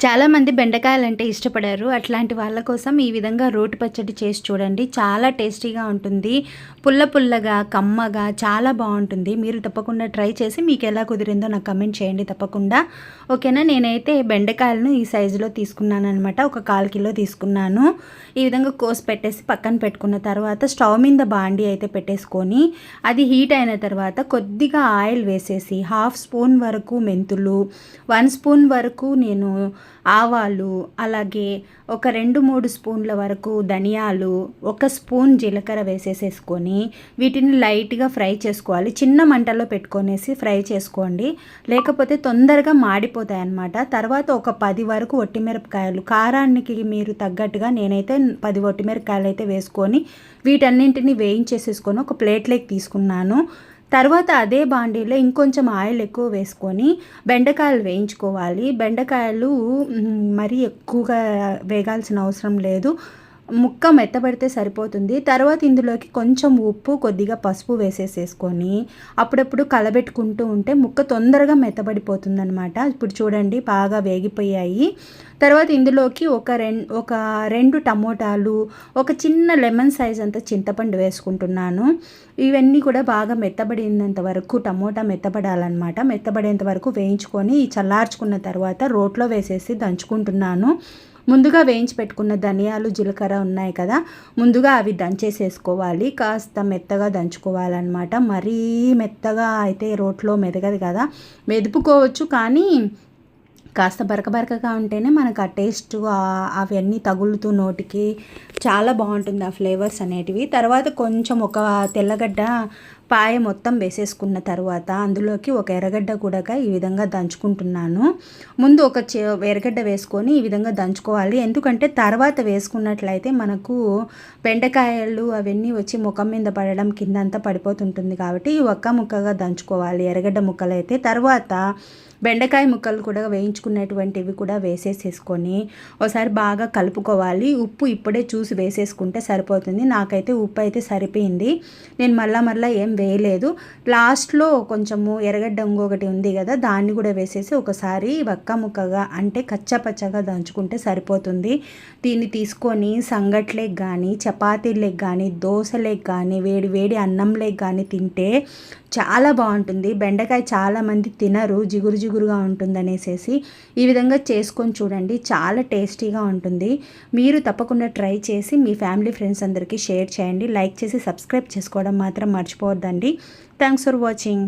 చాలామంది బెండకాయలు అంటే ఇష్టపడారు. అట్లాంటి వాళ్ళ కోసం ఈ విధంగా రోటి పచ్చడి చేసి చూడండి. చాలా టేస్టీగా ఉంటుంది. పుల్ల పుల్లగా కమ్మగా చాలా బాగుంటుంది. మీరు తప్పకుండా ట్రై చేసి మీకు ఎలా కుదిరిందో నాకు కమెంట్ చేయండి తప్పకుండా. ఓకేనా? నేనైతే బెండకాయలను ఈ సైజులో తీసుకున్నాను అనమాట ఒక కాల్ కిలో తీసుకున్నాను. ఈ విధంగా కోసి పెట్టేసి పక్కన పెట్టుకున్న తర్వాత స్టవ్ మీద బాండి అయితే పెట్టేసుకొని అది హీట్ అయిన తర్వాత కొద్దిగా ఆయిల్ వేసేసి హాఫ్ స్పూన్ వరకు మెంతులు వన్ స్పూన్ వరకు నేను ఆవాలు అలాగే ఒక రెండు మూడు స్పూన్ల వరకు ధనియాలు ఒక స్పూన్ జీలకర్ర వేసేసేసుకొని వీటిని లైట్గా ఫ్రై చేసుకోవాలి. చిన్న మంటలో పెట్టుకొనేసి ఫ్రై చేసుకోండి. లేకపోతే తొందరగా మాడిపోతాయి అన్నమాట తర్వాత ఒక పది వరకు ఒట్టిమిరపకాయలు. కారానికి మీరు తగ్గట్టుగా నేనైతే పది ఒట్టిమిరపకాయలు అయితే వేసుకొని వీటన్నింటిని వేయించేసేసుకొని ఒక ప్లేట్లోకి తీసుకున్నాను. తర్వాత అదే బాండీలో ఇంకొంచెం ఆయిల్ ఎక్కువ వేసుకొని బెండకాయలు వేయించుకోవాలి. బెండకాయలు మరీ ఎక్కువగా వేగాల్సిన అవసరం లేదు. ముక్క మెత్తబడితే సరిపోతుంది. తర్వాత ఇందులోకి కొంచెం ఉప్పు కొద్దిగా పసుపు వేసేసేసుకొని అప్పుడప్పుడు కలబెట్టుకుంటూ ఉంటే ముక్క తొందరగా మెత్తబడిపోతుంది అనమాట ఇప్పుడు చూడండి బాగా వేగిపోయాయి. తర్వాత ఇందులోకి ఒక రెండు ఒక రెండు టమోటాలు ఒక చిన్న లెమన్ సైజ్ అంత చింతపండు వేసుకుంటున్నాను. ఇవన్నీ కూడా బాగా మెత్తబడినంత వరకు టమోటా మెత్తబడాలన్నమాట. మెత్తబడేంత వరకు వేయించుకొని చల్లార్చుకున్న తర్వాత రోట్లో వేసేసి దంచుకుంటున్నాను. ముందుగా వేయించి పెట్టుకున్న ధనియాలు జీలకర్ర ఉన్నాయి కదా ముందుగా అవి దంచేసేసుకోవాలి. కాస్త మెత్తగా దంచుకోవాలన్నమాట. మరీ మెత్తగా అయితే రోట్లో మెదగదు కదా. మెదుపుకోవచ్చు కానీ కాస్త బరక బరకగా ఉంటేనే మనకు ఆ టేస్ట్ అవన్నీ తగులుతూ నోటికి చాలా బాగుంటుంది ఆ ఫ్లేవర్స్ అనేటివి. తర్వాత కొంచెం ఒక తెల్లగడ్డ పాయ మొత్తం వేసేసుకున్న తర్వాత అందులోకి ఒక ఎర్రగడ్డ కూడా ఈ విధంగా దంచుకుంటున్నాను. ముందు ఒక ఎర్రగడ్డ వేసుకొని ఈ విధంగా దంచుకోవాలి. ఎందుకంటే తర్వాత వేసుకున్నట్లయితే మనకు బెండకాయలు అవన్నీ వచ్చి ముఖం మీద పడడం కింద అంతా పడిపోతుంటుంది కాబట్టి ఒక్క ముక్కగా దంచుకోవాలి. ఎర్రగడ్డ ముక్కలు అయితే తర్వాత బెండకాయ ముక్కలు కూడా వేయించుకున్నటువంటివి కూడా వేసేసేసుకొని ఒకసారి బాగా కలుపుకోవాలి. ఉప్పు ఇప్పుడే చూసి వేసేసుకుంటే సరిపోతుంది. నాకైతే ఉప్పు అయితే సరిపోయింది. నేను మళ్ళా మళ్ళీ ఏం వేయలేదు. లాస్ట్లో కొంచెము ఎర్రగడ్డ ఇంకొకటి ఉంది కదా దాన్ని కూడా వేసేసి ఒకసారి వక్క ముక్కగా అంటే కచ్చపచ్చగా దంచుకుంటే సరిపోతుంది. దీన్ని తీసుకొని సంగట్లేకి కానీ చపాతీలకు కానీ దోశలకు కానీ వేడి వేడి అన్నంలేకి కానీ తింటే చాలా బాగుంటుంది. బెండకాయ చాలామంది తినరు. జిగురు జిగురుగా ఉంటుంది అనేసి ఈ విధంగా చేసుకొని చూడండి. చాలా టేస్టీగా ఉంటుంది. మీరు తప్పకుండా ట్రై చేసి మీ ఫ్యామిలీ ఫ్రెండ్స్ అందరికీ షేర్ చేయండి. లైక్ చేసి సబ్స్క్రైబ్ చేసుకోవడం మాత్రం మర్చిపోవద్దండి. Thanks for watching.